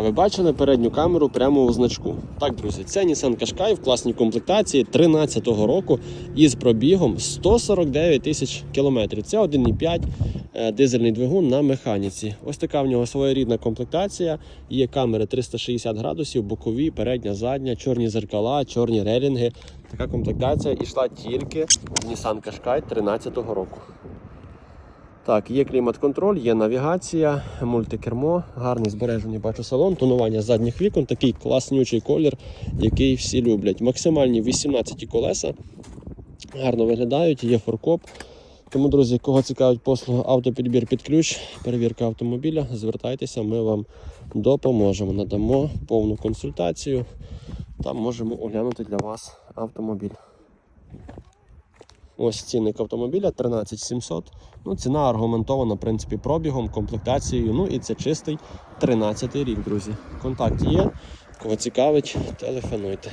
А ви бачили передню камеру прямо у значку. Так, друзі, це Nissan Qashqai в класній комплектації 13-го року із пробігом 149 тисяч кілометрів. Це 1,5 е, дизельний двигун на механіці. Ось така в нього своєрідна комплектація. Є камери 360 градусів, бокові, передня, задня, чорні зеркала, чорні релінги. Така комплектація йшла тільки з Nissan Qashqai 13-го року. Так, є клімат-контроль, є навігація, мультикермо, гарний збережений бачу салон, тонування задніх вікон, такий класнючий колір, який всі люблять. Максимальні 18 колеса, гарно виглядають, є форкоп. Тому, друзі, кого цікавить послуга автопідбір під ключ, перевірка автомобіля, звертайтеся, ми вам допоможемо. Надамо повну консультацію та можемо оглянути для вас автомобіль. Ось цінник автомобіля 13700. Ну, ціна аргументована, в принципі, пробігом, комплектацією. Ну і це чистий 13 рік, друзі. Контакт є. Кого цікавить, телефонуйте.